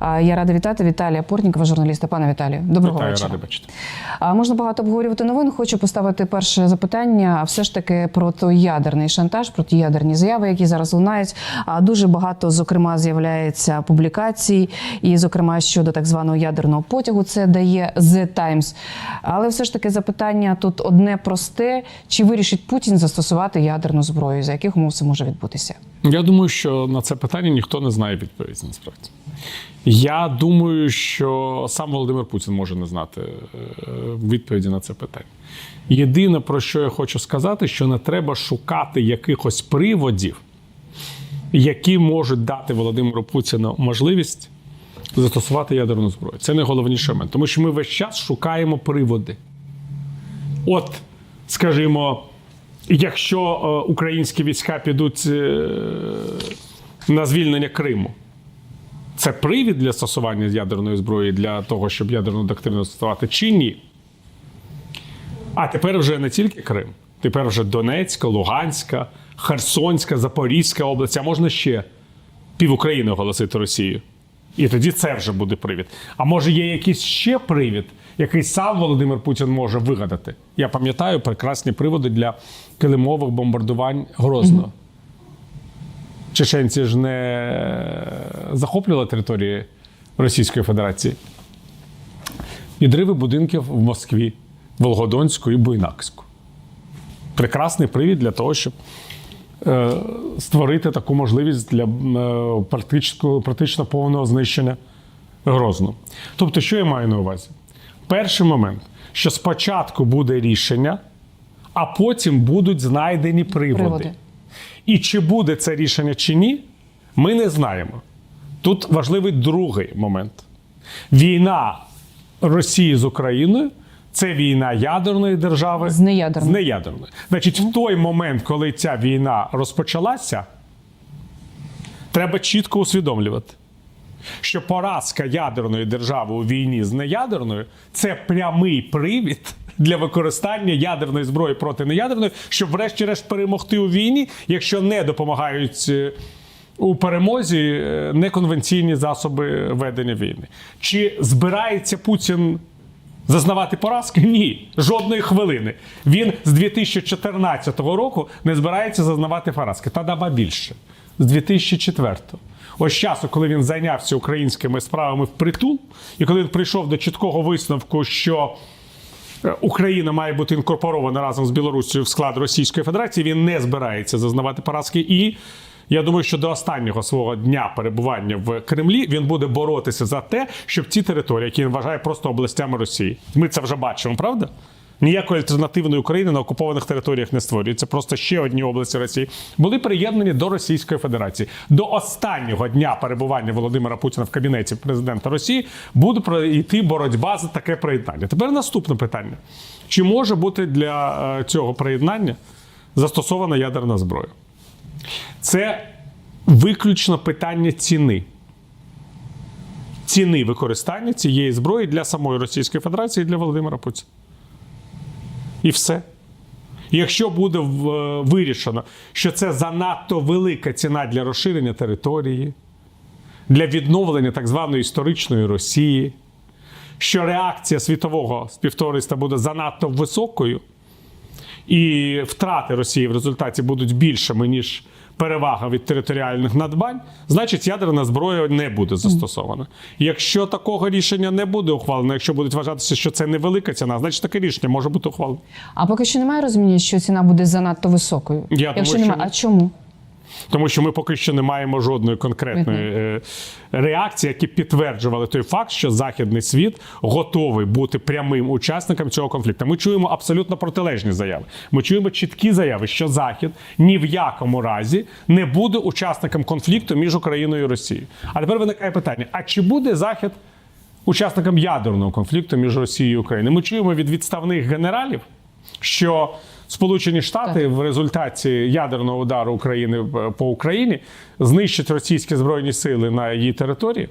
Я рада вітати Віталія Портнікова, журналіста. Пане Віталію, доброго Вітаю, вечора. радий бачити. Можна багато обговорювати новин. Хочу поставити перше запитання. А все ж таки про той ядерний шантаж, про ті ядерні заяви, які зараз лунають. Дуже багато, зокрема, з'являється публікацій, і, зокрема, щодо так званого ядерного потягу, це дає The Times. Але все ж таки запитання тут одне просте: чи вирішить Путін застосувати ядерну зброю? За яких умов це може відбутися? Я думаю, що на це питання ніхто не знає відповіді насправді. Я думаю, що сам Володимир Путін може не знати е, відповіді на це питання. Єдине, про що я хочу сказати, що не треба шукати якихось приводів, які можуть дати Володимиру Путіну можливість застосувати ядерну зброю. Це найголовніший момент, тому що ми весь час шукаємо приводи. От, скажімо, якщо е, українські війська підуть е, на звільнення Криму, це привід для застосування ядерної зброї для того, щоб ядерну доктрину застосувати, чи ні? А тепер вже не тільки Крим, тепер вже Донецька, Луганська, Херсонська, Запорізька область, а можна ще пів України оголосити Росію. І тоді це вже буде привід. А може є якийсь ще привід, який сам Володимир Путін може вигадати? Я пам'ятаю прекрасні приводи для килимових бомбардувань Грозного. Чеченці ж не захоплювали території Російської Федерації. Підриви будинків в Москві, Волгодонську і Буйнакську. Прекрасний привід для того, щоб е, створити таку можливість для е, практично, практично повного знищення Грозного. Тобто, що я маю на увазі? Перший момент, що спочатку буде рішення, а потім будуть знайдені приводи. Приводи. І чи буде це рішення чи ні, ми не знаємо. Тут важливий другий момент. Війна Росії з Україною це війна ядерної держави З неядерної. з неядерної. Значить, в той момент, коли ця війна розпочалася, треба чітко усвідомлювати, що поразка ядерної держави у війні з неядерною це прямий привід для використання ядерної зброї проти неядерної, щоб, врешті-решт, перемогти у війні, якщо не допомагають. е, У перемозі е, неконвенційні засоби ведення війни. Чи збирається Путін зазнавати поразки? Ні, жодної хвилини. Він з 2014 року не збирається зазнавати поразки. Та даба більше. З 2004. Ось часу, коли він зайнявся українськими справами впритул, і коли він прийшов до чіткого висновку, що Україна має бути інкорпорована разом з Білорусією в склад Російської Федерації, він не збирається зазнавати поразки. І я думаю, що до останнього свого дня перебування в Кремлі він буде боротися за те, щоб ці території, які він вважає просто областями Росії, ми це вже бачимо, правда? Ніякої альтернативної України на окупованих територіях не створюється. Просто ще одні області Росії були приєднані до Російської Федерації. До останнього дня перебування Володимира Путіна в кабінеті президента Росії буде пройти боротьба за таке приєднання. Тепер наступне питання: чи може бути для е, цього приєднання застосована ядерна зброя? Це виключно питання ціни. Ціни використання цієї зброї для самої Російської Федерації і для Володимира Путіна. І все. Якщо буде е, вирішено, що це занадто велика ціна для розширення території, для відновлення так званої історичної Росії, що реакція світового співтовариства буде занадто високою, і втрати Росії в результаті будуть більшими, ніж перевага від територіальних надбань, значить ядерна зброя не буде застосована. Якщо такого рішення не буде ухвалено, якщо будуть вважатися, що це невелика ціна, значить таке рішення може бути ухвалено. А поки що немає розуміння, що ціна буде занадто високою. Я Якщо думаю, немає, що... а чому? Тому що ми поки що не маємо жодної конкретної е, реакції, які підтверджували той факт, що західний світ готовий бути прямим учасником цього конфлікту. Ми чуємо абсолютно протилежні заяви. Ми чуємо чіткі заяви, що Захід ні в якому разі не буде учасником конфлікту між Україною і Росією. А тепер виникає питання: а чи буде Захід учасником ядерного конфлікту між Росією і Україною? Ми чуємо від відставних генералів, що Сполучені Штати в результаті ядерного удару України по Україні знищать російські збройні сили на її території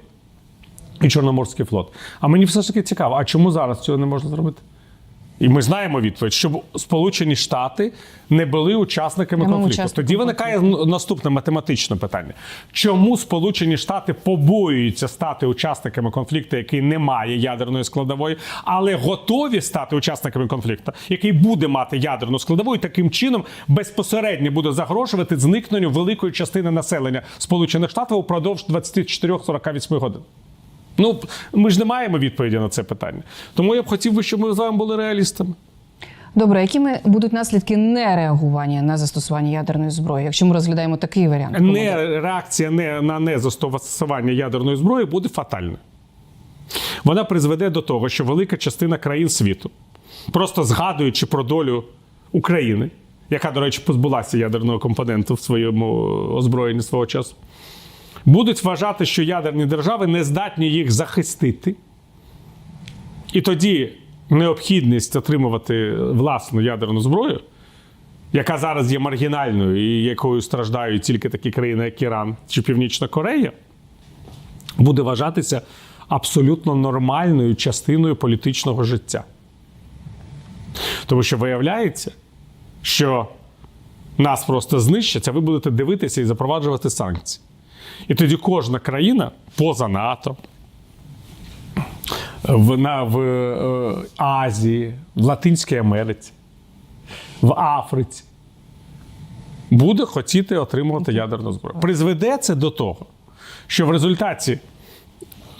і Чорноморський флот. А мені все ж таки цікаво, а чому зараз цього не можна зробити? І ми знаємо відповідь, щоб Сполучені Штати не були учасниками Прямим конфлікту. учасником Тоді виникає наступне математичне питання: чому Сполучені Штати побоюються стати учасниками конфлікту, який не має ядерної складової, але готові стати учасниками конфлікту, який буде мати ядерну складову, і таким чином безпосередньо буде загрожувати зникненню великої частини населення Сполучених Штатів упродовж 24-48 годин. Ну, ми ж не маємо відповіді на це питання. Тому я б хотів би, щоб ми з вами були реалістами. Добре, якими будуть наслідки нереагування на застосування ядерної зброї, якщо ми розглядаємо такий варіант? Не реакція не на незастосування ядерної зброї буде фатальною. Вона призведе до того, що велика частина країн світу, просто згадуючи про долю України, яка, до речі, позбулася ядерного компоненту в своєму озброєнні свого часу, будуть вважати, що ядерні держави не здатні їх захистити. І тоді необхідність отримувати власну ядерну зброю, яка зараз є маргінальною і якою страждають тільки такі країни, як Іран чи Північна Корея, буде вважатися абсолютно нормальною частиною політичного життя. Тому що виявляється, що нас просто знищать, а ви будете дивитися і запроваджувати санкції. І тоді кожна країна поза НАТО, в, на, в е, Азії, в Латинській Америці, в Африці буде хотіти отримувати ядерну зброю. Призведе це до того, що в результаті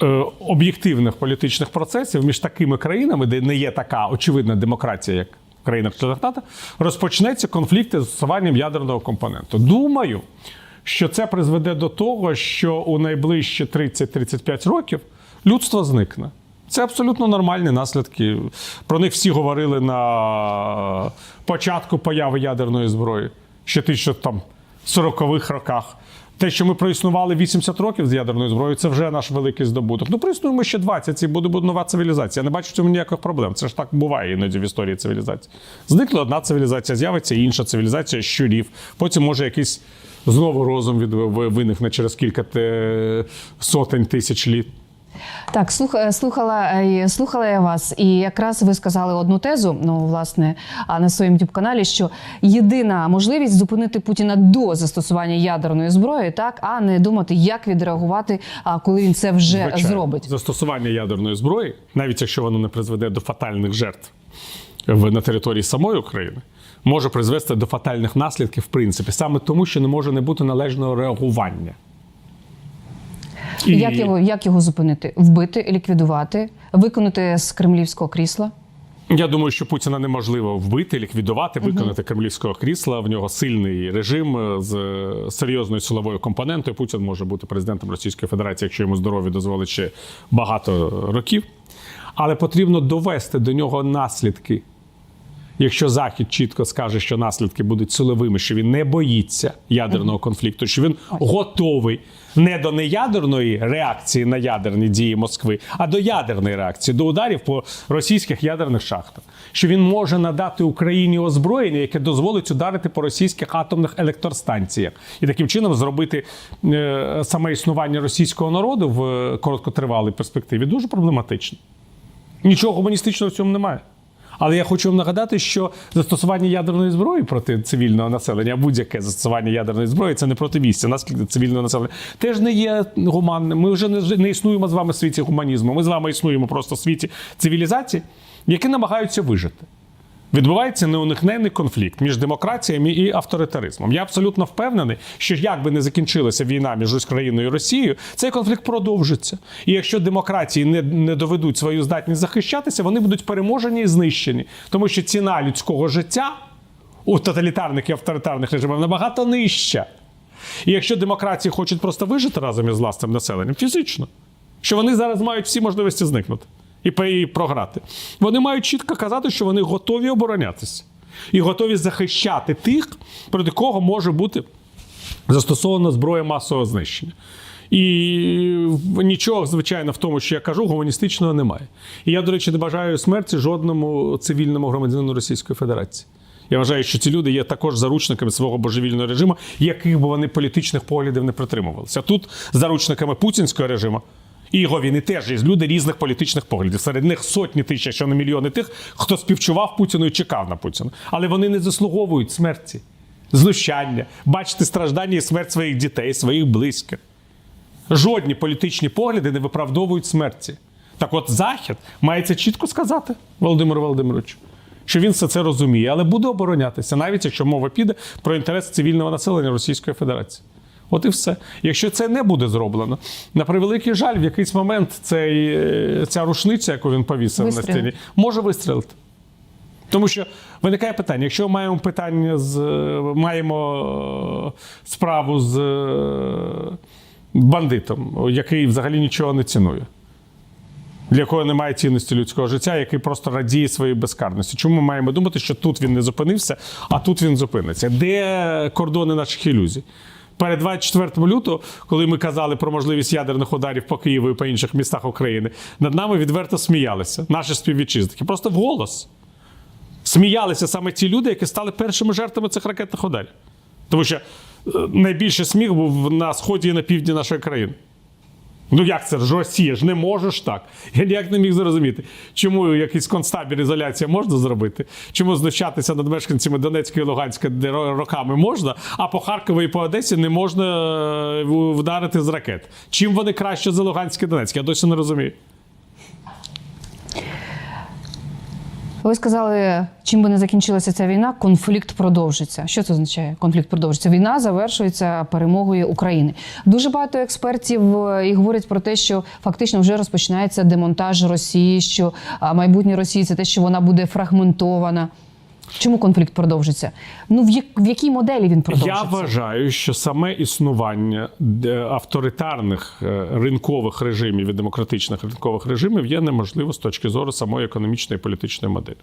е, об'єктивних політичних процесів між такими країнами, де не є така очевидна демократія, як в країнах членах НАТО, розпочнеться конфлікт із застосуванням ядерного компоненту. Думаю, що це призведе до того, що у найближчі 30-35 років людство зникне. Це абсолютно нормальні наслідки. Про них всі говорили на початку появи ядерної зброї, ще ти що там 40-х роках. Те, що ми проіснували 80 років з ядерною зброєю, це вже наш великий здобуток. Ну, проіснуємо ще 20, і буде, буде нова цивілізація. Я не бачу в цьому ніяких проблем. Це ж так буває іноді в історії цивілізації. Зникла одна цивілізація, з'явиться інша цивілізація щурів. Потім може якийсь знову розум від виникне через кілька сотень тисяч літ. Так, е, слухала, е, слухала я вас, і якраз ви сказали одну тезу, ну власне, а на своєму youtube каналі, що єдина можливість зупинити Путіна до застосування ядерної зброї, так а не думати, як відреагувати, коли він це вже Звичайно. зробить. Застосування ядерної зброї, навіть якщо воно не призведе до фатальних жертв на території самої України, може призвести до фатальних наслідків, в принципі, саме тому, що не може не бути належного реагування. І- Як його як його зупинити? Вбити, ліквідувати, виконати з кремлівського крісла? Я думаю, що Путіна неможливо вбити, ліквідувати, виконати кремлівського крісла. В нього сильний режим е, з е, серйозною силовою компонентою. Путін може бути президентом Російської Федерації, якщо йому здоров'я дозволить ще багато років. Але потрібно довести до нього наслідки. Якщо Захід чітко скаже, що наслідки будуть силовими, що він не боїться ядерного конфлікту, що він готовий не до неядерної реакції на ядерні дії Москви, а до ядерної реакції, до ударів по російських ядерних шахтах, що він може надати Україні озброєння, яке дозволить ударити по російських атомних електростанціях, і таким чином зробити е, саме існування російського народу в е, короткотривалій перспективі дуже проблематично. Нічого гуманістичного в цьому немає. Але я хочу вам нагадати, що застосування ядерної зброї проти цивільного населення, будь-яке застосування ядерної зброї, це не проти місця, наскільки цивільного населення, теж не є гуманним. Ми вже не, існуємо з вами в світі гуманізму. Ми з вами існуємо просто в світі цивілізації, які намагаються вижити. Відбувається неуникненний конфлікт між демократіями і авторитаризмом. Я абсолютно впевнений, що як би не закінчилася війна між Україною і Росією, цей конфлікт продовжиться. І якщо демократії не, не доведуть свою здатність захищатися, вони будуть переможені і знищені, тому що ціна людського життя у тоталітарних і авторитарних режимах набагато нижча. І якщо демократії хочуть просто вижити разом із власним населенням фізично, що вони зараз мають всі можливості зникнути і програти. Вони мають чітко казати, що вони готові оборонятися і готові захищати тих, проти кого може бути застосована зброя масового знищення. І нічого, звичайно, в тому, що я кажу, гуманістичного немає. І я, до речі, не бажаю смерті жодному цивільному громадянину Російської Федерації. Я вважаю, що ці люди є також заручниками свого божевільного режиму, яких би вони політичних поглядів не притримувалися. Тут заручниками путінського режиму І його війни теж є люди різних політичних поглядів. Серед них сотні тисяч, якщо не мільйони тих, хто співчував Путіну і чекав на Путіна. Але вони не заслуговують смерті, знущання, бачити страждання і смерть своїх дітей, своїх близьких. Жодні політичні погляди не виправдовують смерті. Так от Захід має це чітко сказати Володимиру Володимировичу, що він все це розуміє, але буде оборонятися, навіть якщо мова піде про інтерес цивільного населення Російської Федерації. От і все. Якщо це не буде зроблено, на превеликий жаль, в якийсь момент цей, е, ця рушниця, яку він повісив на Вистрілить. стіні, може вистрілити. Тому що виникає питання: якщо маємо питання з маємо е, справу з е, бандитом, який взагалі нічого не цінує, для якого немає цінності людського життя, який просто радіє своїй безкарності. Чому ми маємо думати, що тут він не зупинився, а тут він зупиниться? Де кордони наших ілюзій? Перед 24 лютого, коли ми казали про можливість ядерних ударів по Києву і по інших містах України, над нами відверто сміялися наші співвітчизники. Просто вголос сміялися саме ті люди, які стали першими жертвами цих ракетних ударів. Тому що е, найбільший сміх був на сході і на півдні нашої країни. Ну як це ж Росія ж не можеш так. Я ніяк не міг зрозуміти, чому якийсь концтабір ізоляція можна зробити, чому знущатися над мешканцями Донецька і Луганська де роками можна, а по Харкову і по Одесі не можна е, вдарити з ракет. Чим вони краще за Луганське і Донецьк? Я досі не розумію. Ви сказали, чим би не закінчилася ця війна, конфлікт продовжиться. Що це означає? Конфлікт продовжиться. Війна завершується перемогою України. Дуже багато експертів е, і говорять про те, що фактично вже розпочинається демонтаж Росії, що майбутнє Росії це те, що вона буде фрагментована. Чому конфлікт продовжиться? Ну в, як, в якій моделі він продовжиться? Я вважаю, що саме існування е, авторитарних е, ринкових режимів і демократичних ринкових режимів є неможливо з точки зору самої економічної і політичної моделі.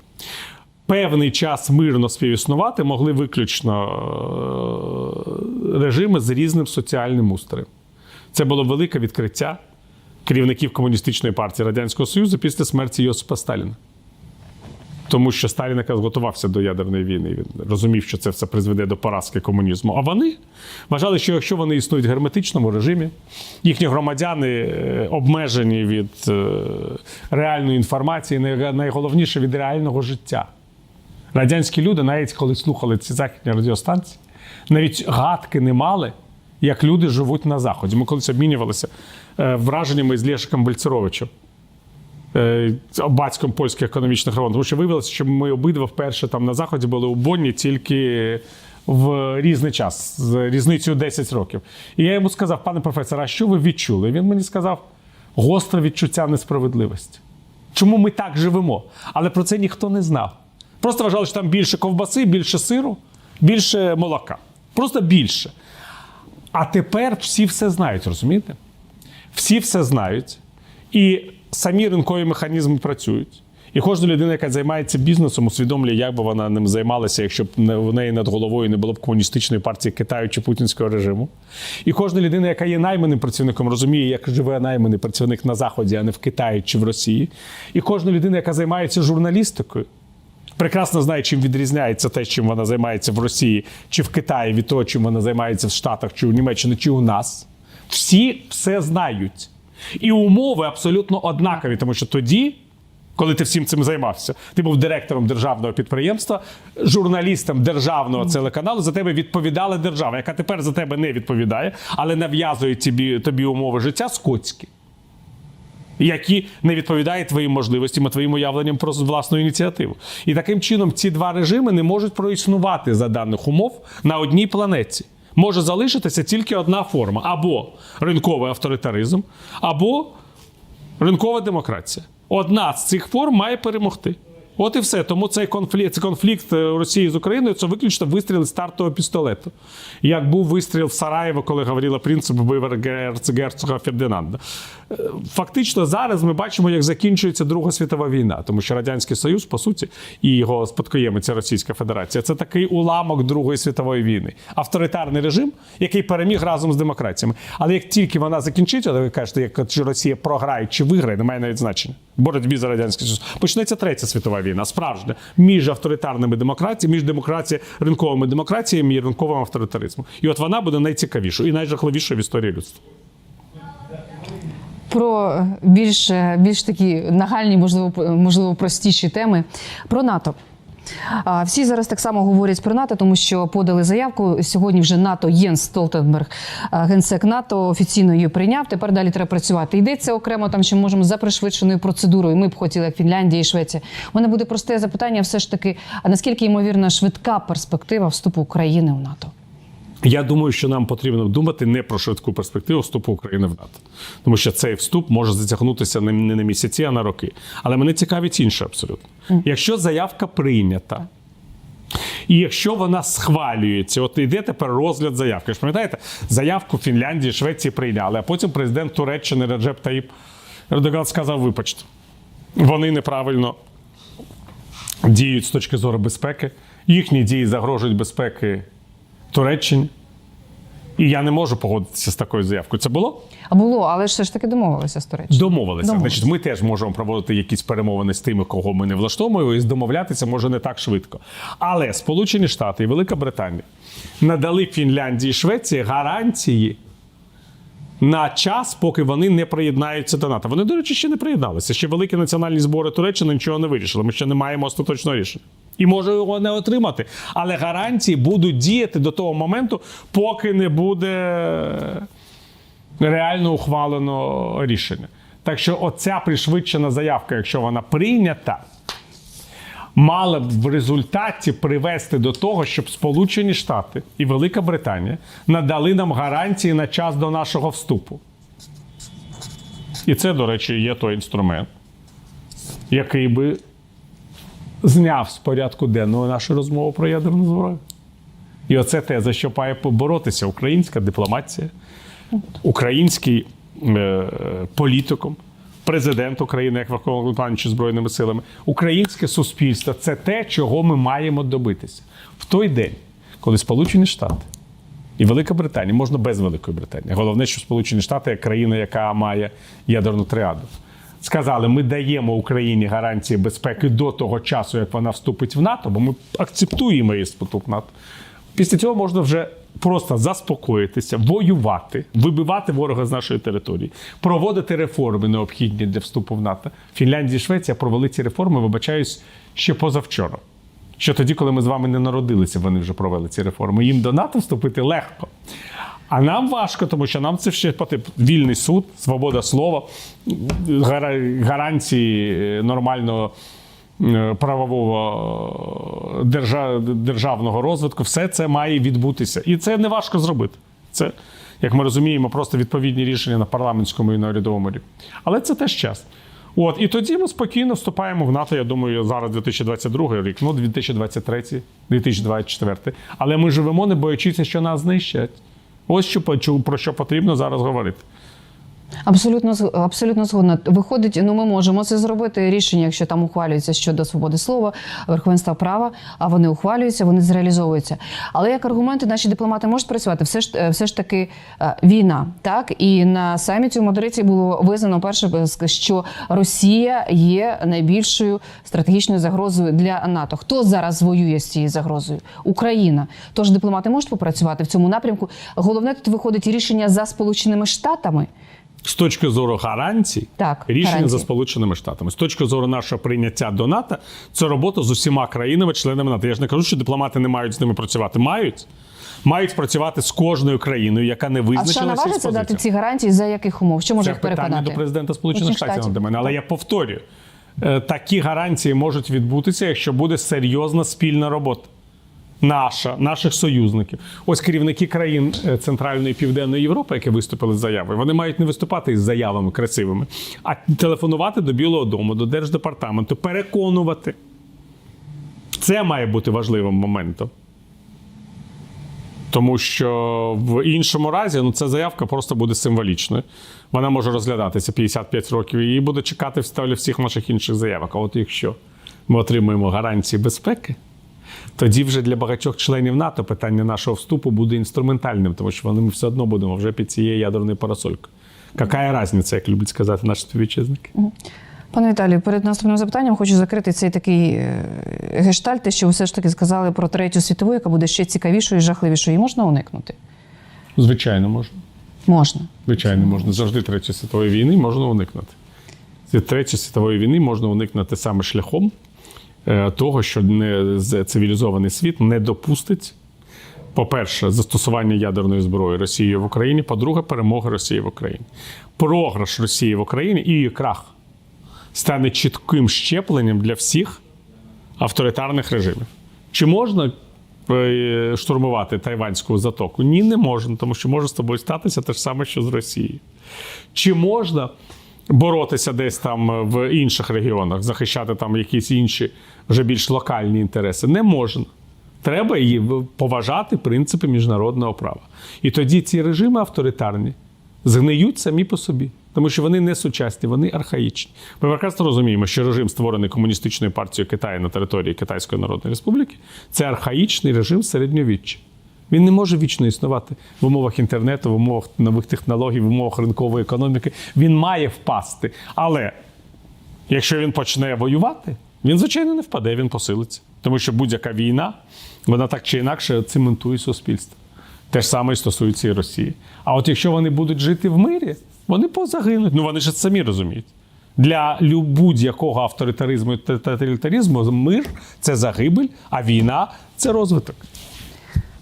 Певний час мирно співіснувати могли виключно е, режими з різним соціальним устроєм. Це було велике відкриття керівників комуністичної партії Радянського Союзу після смерті Йосипа Сталіна. Тому що Сталін якраз готувався до ядерної війни. Він розумів, що це все призведе до поразки комунізму. А вони вважали, що якщо вони існують в герметичному режимі, їхні громадяни е, обмежені від е, реальної інформації, найголовніше від реального життя. Радянські люди, навіть коли слухали ці західні радіостанції, навіть гадки не мали, як люди живуть на Заході. Ми колись обмінювалися е, враженнями з Лєшиком Бальцеровичем батьком польських економічних реформ. Тому що виявилося, що ми обидва вперше там на заході були у Бонні тільки в різний час, з різницею 10 років. І я йому сказав, пане професоре, а що ви відчули? Він мені сказав: гостре відчуття несправедливості. Чому ми так живемо? Але про це ніхто не знав. Просто вважали, що там більше ковбаси, більше сиру, більше молока. Просто більше. А тепер всі все знають, розумієте? Всі все знають, і самі ринкові механізми працюють. І кожна людина, яка займається бізнесом, усвідомлює, як би вона ним займалася, якщо б в неї над головою не було б комуністичної партії Китаю чи путінського режиму. І кожна людина, яка є найманим працівником, розуміє, як живе найманий працівник на Заході, а не в Китаї чи в Росії. І кожна людина, яка займається журналістикою, прекрасно знає, чим відрізняється те, чим вона займається в Росії чи в Китаї від того, чим вона займається в Штатах, чи у Німеччині, чи у нас. Всі все знають. І умови абсолютно однакові, тому що тоді. Коли ти всім цим займався, ти був директором державного підприємства, журналістом державного телеканалу. За тебе відповідала держава, яка тепер за тебе не відповідає, але нав'язує тобі, тобі умови життя скотські які не відповідають твоїм можливостям і твоїм уявленням про власну ініціативу. І таким чином ці два режими не можуть проіснувати за даних умов на одній планеті. Може залишитися тільки одна форма: або ринковий авторитаризм, або ринкова демократія. Одна з цих форм має перемогти. От і все. Тому цей конфлікт, цей конфлікт е, Росії з Україною це виключно вистріл з стартового пістолету. Як був вистріл в Сараєво, коли говорила принцип герц- герцога Фердинанда. Е, Фактично зараз ми бачимо, як закінчується Друга світова війна, тому що Радянський Союз, по суті, і його спадкоємиця Російська Федерація це такий уламок Другої світової війни. Авторитарний режим, який переміг разом з демократіями. Але як тільки вона закінчиться, ви кажете, як Росія програє чи виграє, немає навіть значення. Боротьбі за радянський Союз. Почнеться третя світова війна, справжня між авторитарними демократіями, між демократією, ринковими демократіями і ринковим авторитаризмом. І от вона буде найцікавішою і найжахливішою в історії людства. про більш, більш такі нагальні, можливо, можливо, простіші теми про НАТО. Всі зараз так само говорять про НАТО, тому що подали заявку. Сьогодні вже НАТО Єнс Столтенберг, генсек НАТО, офіційно її прийняв. Тепер далі треба працювати. Йдеться окремо там, що можемо за пришвидшеною процедурою. Ми б хотіли, як Фінляндія і Швеція. У мене буде просте запитання: все ж таки, а наскільки ймовірна швидка перспектива вступу України в НАТО? Я думаю, що нам потрібно думати не про швидку перспективу вступу України в НАТО, тому що цей вступ може затягнутися не на місяці, а на роки. Але мене цікавить інше абсолютно. Якщо заявка прийнята. І якщо вона схвалюється, от йде тепер розгляд заявки. Ж пам'ятаєте, заявку Фінляндії, Швеції прийняли, а потім президент Туреччини Реджеп Таїп Ердоган сказав: вибачте, вони неправильно діють з точки зору безпеки, їхні дії загрожують безпеки Туреччині. І я не можу погодитися з такою заявкою. Це було? А було, але ж все ж таки домовилися з Туреччиною. Домовилися. Домовилися. Значить, ми теж можемо проводити якісь перемовини з тими, кого ми не влаштовуємо, і домовлятися може не так швидко. Але Сполучені Штати і Велика Британія надали Фінляндії і Швеції гарантії на час, поки вони не приєднаються до НАТО. Вони, до речі, ще не приєдналися. Ще великі національні збори Туреччини нічого не вирішили. Ми ще не маємо остаточного рішення. І може його не отримати. Але гарантії будуть діяти до того моменту, поки не буде реально ухвалено рішення. Так що оця пришвидшена заявка, якщо вона прийнята, мала б в результаті привести до того, щоб Сполучені Штати і Велика Британія надали нам гарантії на час до нашого вступу. І це, до речі, є той інструмент, який би зняв з порядку денного нашу розмову про ядерну зброю. І оце те, за що має поборотися українська дипломатія, український е, політиком, президент України, як Верховноголовнокомандуючий Збройними силами, українське суспільство це те, чого ми маємо добитися. В той день, коли Сполучені Штати і Велика Британія, можна без Великої Британії. Головне, що Сполучені Штати як країна, яка має ядерну триаду. Сказали, ми даємо Україні гарантії безпеки до того часу, як вона вступить в НАТО, бо ми акцептуємо її вступ НАТО. Після цього можна вже просто заспокоїтися, воювати, вибивати ворога з нашої території, проводити реформи, необхідні для вступу в НАТО. Фінляндія і Швеція провели ці реформи, вибачаюсь, ще позавчора. Що тоді, коли ми з вами не народилися, вони вже провели ці реформи. Їм до НАТО вступити легко. А нам важко, тому що нам це ще потрібно. Вільний суд, свобода слова, гара- гарантії е, нормального е, правового державного розвитку. Все це має відбутися. І це не важко зробити. Це, як ми розуміємо, просто відповідні рішення на парламентському і на урядовому рівні. Але це теж час. От, і тоді ми спокійно вступаємо в НАТО. Я думаю, зараз 2022 рік, ну 2023, 2024. Але ми живемо, не боячися, що нас знищать. Ось що про що потрібно зараз говорити. Абсолютно абсолютно згодна. Виходить, ну ми можемо це зробити. Рішення, якщо там ухвалюється щодо свободи слова, верховенства права, а вони ухвалюються, вони зреалізовуються. Але як аргументи наші дипломати можуть працювати, все ж е, все ж таки е, війна. Так і на саміті у Мадриді було визнано перше, що Росія є найбільшою стратегічною загрозою для НАТО. Хто зараз воює з цією загрозою? Україна. Тож дипломати можуть попрацювати в цьому напрямку. Головне тут виходить рішення за Сполученими Штатами. З точки зору гарантій, Так, рішення гарантій. за Сполученими Штатами. З точки зору нашого прийняття до НАТО, це робота з усіма країнами-членами НАТО. Я ж не кажу, що дипломати не мають з ними працювати. Мають. Мають працювати з кожною країною, яка не А визначилася із наважиться дати ці гарантії за яких умов? Що може Це їх питання до президента Сполучених Штатів. до мене. Але я повторюю: е, такі гарантії можуть відбутися, якщо буде серйозна спільна робота. Наша, наших союзників. Ось керівники країн е, Центральної і Південної Європи, які виступили з заявою, вони мають не виступати із заявами красивими, а телефонувати до Білого Дому, до Держдепартаменту, переконувати. Це має бути важливим моментом. Тому що в іншому разі ну, ця заявка просто буде символічною. Вона може розглядатися 55 років і буде чекати в столі всіх наших інших заявок. А от якщо ми отримуємо гарантії безпеки, тоді вже для багатьох членів НАТО питання нашого вступу буде інструментальним, тому що вони ми все одно будемо вже під цією ядерною парасолькою. Яка різниця, як люблять сказати наші співвітчизники? Пане Віталію, перед наступним запитанням хочу закрити цей такий е, гештальт, що ви все ж таки сказали про третю світову, яка буде ще цікавішою і жахливішою. Її можна уникнути? Звичайно, можна. Можна. Звичайно, можна завжди Третьої світової війни можна уникнути. З Третьої світової війни можна уникнути саме шляхом того, що не цивілізований світ не допустить, по-перше, застосування ядерної зброї Росії в Україні, по-друге, перемоги Росії в Україні. Програш Росії в Україні і її крах стане чітким щепленням для всіх авторитарних режимів. Чи можна е, штурмувати Тайванську затоку? Ні, не можна, тому що може з тобою статися те ж саме, що з Росією. Чи можна боротися десь там в інших регіонах, захищати там якісь інші вже більш локальні інтереси? Не можна. Треба її поважати принципи міжнародного права. І тоді ці режими авторитарні згниють самі по собі, тому що вони не сучасні, вони архаїчні. Ми прекрасно розуміємо, що режим, створений комуністичною партією Китаю на території Китайської Народної Республіки, це архаїчний режим середньовіччя. Він не може вічно існувати в умовах інтернету, в умовах нових технологій, в умовах ринкової економіки. Він має впасти. Але якщо він почне воювати, він, звичайно, не впаде, він посилиться. Тому що будь-яка війна, вона так чи інакше цементує суспільство. Те ж саме і стосується і Росії. А от якщо вони будуть жити в мирі, вони позагинуть. Ну вони ж самі розуміють. Для будь-якого авторитаризму і тоталітаризму мир це загибель, а війна це розвиток.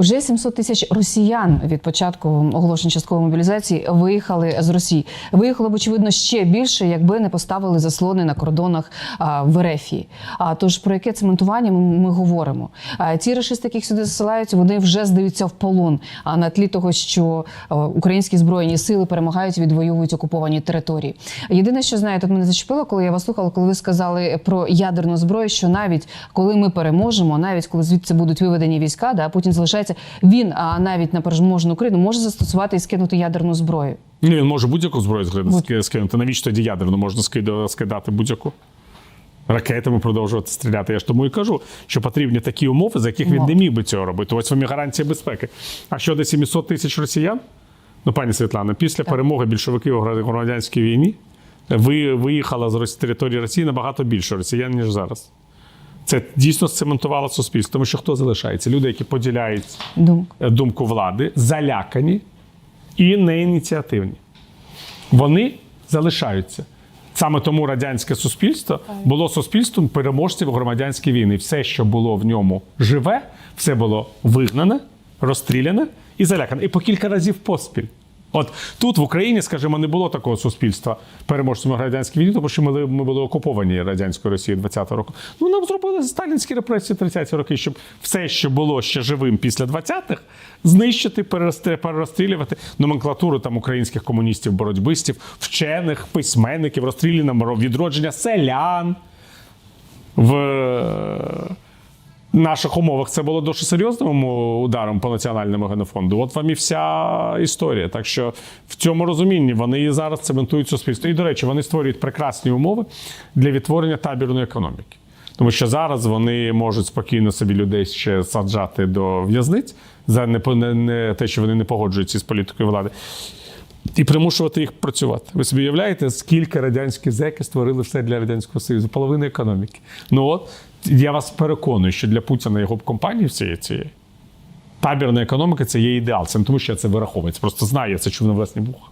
Уже 700 тисяч росіян від початку оголошення часткової мобілізації виїхали з Росії. Виїхало б очевидно ще більше, якби не поставили заслони на кордонах в Ерефії. А тож про яке цементування ми, ми говоримо? А, ті рашисти, яких сюди засилають, вони вже здаються в полон. А на тлі того, що українські збройні сили перемагають, відвоюють окуповані території. Єдине, що знаю, тут мене зачепило, коли я вас слухала, коли ви сказали про ядерну зброю, що навіть коли ми переможемо, навіть коли звідси будуть виведені війська, да, Путін залишається, він а навіть на переможну Україну може застосувати і скинути ядерну зброю. Ні, він може будь-яку зброю скинути. Навіщо тоді ядерну можна скидати будь-яку? Ракетами продовжувати стріляти. Я ж тому і кажу, що потрібні такі умови, за яких він не міг би цього робити. Ось вам і гарантія безпеки. А щодо 700 тисяч росіян, ну пані Світлана, після перемоги більшовиків у громадянській війні ви виїхала з території Росії набагато більше росіян, ніж зараз. Це дійсно сцементувало суспільство, тому що хто залишається? Люди, які поділяють е, думку влади, залякані і неініціативні. Вони залишаються. Саме тому радянське суспільство було суспільством переможців громадянської війни. Все, що було в ньому живе, все було вигнане, розстріляне і залякане. І по кілька разів поспіль. От тут в Україні, скажімо, не було такого суспільства переможцями радянської війни, тому що ми, ми були окуповані радянською Росією 20-го року. Ну нам зробили сталінські репресії 30-ті роки, щоб все, що було ще живим після 20-х, знищити, перерозстрілювати номенклатуру там українських комуністів, боротьбистів, вчених, письменників, розстріляно відродження селян в наших умовах це було дуже серйозним ударом по національному генофонду. От вам і вся історія. Так що в цьому розумінні вони і зараз цементують суспільство. І, до речі, вони створюють прекрасні умови для відтворення табірної економіки. Тому що зараз вони можуть спокійно собі людей ще саджати до в'язниць за не, не, не те, що вони не погоджуються з політикою влади. І примушувати їх працювати. Ви собі уявляєте, скільки радянські зеки створили все для Радянського Союзу? Половина економіки. Ну от я вас переконую, що для Путіна його компанії всієї цієї табірна економіка це є ідеал. Це не тому, що я це вираховується. Просто знаю, я це чув на власні вуха.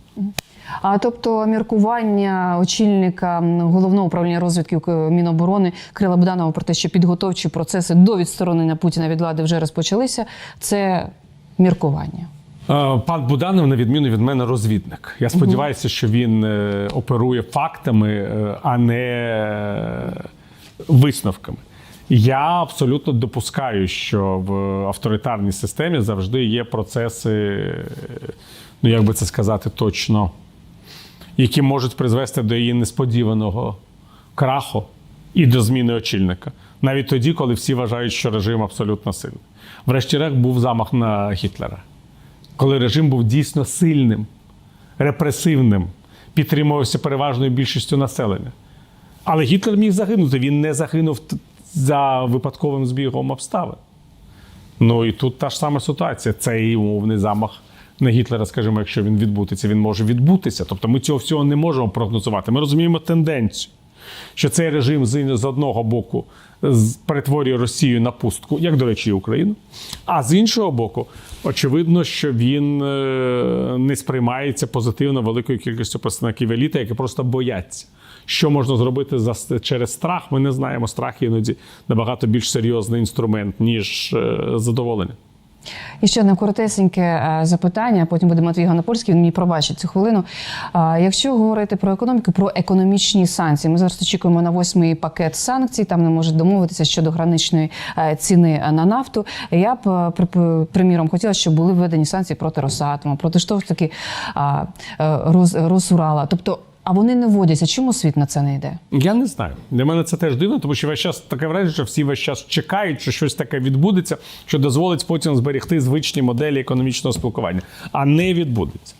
А тобто міркування очільника головного управління розвідки Міноборони Крила Буданова про те, що підготовчі процеси до відсторонення Путіна від влади вже розпочалися, це міркування. Пан Буданов, на відміну від мене, розвідник. Я сподіваюся, що він е, оперує фактами, е, а не е, висновками. Я абсолютно допускаю, що в авторитарній системі завжди є процеси, ну як би це сказати точно, які можуть призвести до її несподіваного краху і до зміни очільника. Навіть тоді, коли всі вважають, що режим абсолютно сильний. Врешті-решт був замах на Гітлера коли режим був дійсно сильним, репресивним, підтримувався переважною більшістю населення. Але Гітлер міг загинути. Він не загинув за випадковим збігом обставин. Ну і тут та ж сама ситуація. Це і умовний замах на Гітлера, скажімо, якщо він відбудеться, він може відбутися. Тобто ми цього всього не можемо прогнозувати. Ми розуміємо тенденцію. Що цей режим з, одного боку перетворює Росію на пустку, як, до речі, і Україну. А з іншого боку, очевидно, що він е, не сприймається позитивно великою кількістю представників еліти, які просто бояться. Що можна зробити за, через страх? Ми не знаємо. Страх іноді набагато більш серйозний інструмент, ніж е, задоволення. І ще одне коротесеньке е, запитання. Потім буде Матвій Ганопольський. Він мені пробачить цю хвилину. Якщо говорити про економіку, про економічні санкції, ми зараз очікуємо на восьмий пакет санкцій. Там не можуть домовитися щодо граничної е, ціни на нафту. Я б е, приміром хотіла, щоб були введені санкції проти Росатому, проти що ж таки Росурала. Тобто, а вони не вводяться. Чому світ на це не йде? Я не знаю. Для мене це теж дивно, тому що весь час таке враження, що всі весь час чекають, що щось таке відбудеться, що дозволить потім зберегти звичні моделі економічного спілкування, а не відбудеться.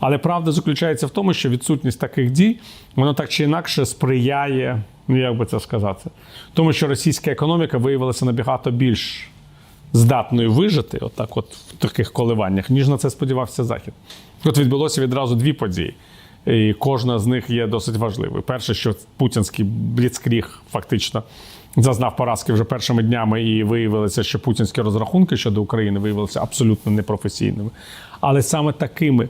Але правда заключається в тому, що відсутність таких дій воно так чи інакше сприяє, ну як би це сказати, тому що російська економіка виявилася набагато більш здатною вижити, отак, от в таких коливаннях, ніж на це сподівався Захід. От відбулося відразу дві події. І кожна з них є досить важливою. Перше, що путінський бліцкріг фактично зазнав поразки вже першими днями, і виявилося, що путінські розрахунки щодо України виявилися абсолютно непрофесійними. Але саме такими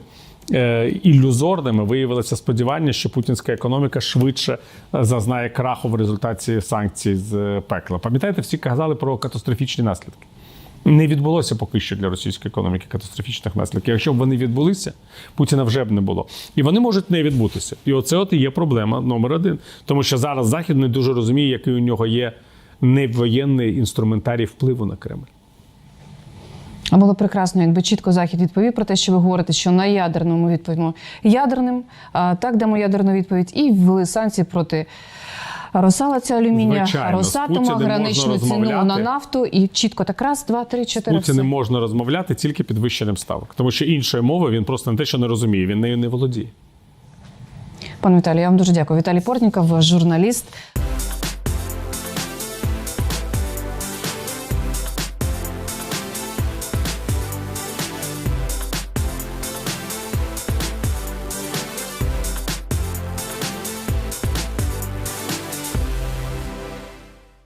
е, ілюзорними виявилося сподівання, що путінська економіка швидше е, зазнає краху в результаті санкцій з е, пекла. Пам'ятаєте, всі казали про катастрофічні наслідки. Не відбулося поки що для російської економіки катастрофічних наслідків. Якщо б вони відбулися, Путіна вже б не було. І вони можуть не відбутися. І оце от і є проблема номер один. Тому що зараз Захід не дуже розуміє, який у нього є невоєнний інструментарій впливу на Кремль. А було прекрасно, якби чітко захід відповів про те, що ви говорите, що на ядерному відповімо ядерним. А так дамо ядерну відповідь і ввели санкції проти. Росала ця алюмінія, Звичайно, Росатома, граничну ціну на нафту, і чітко так раз, два, три, чотири. Це не можна розмовляти тільки підвищеним ставок. Тому що іншої мови він просто не те, що не розуміє, він нею не володіє. Пане Віталію, я вам дуже дякую. Віталій Портніков, журналіст.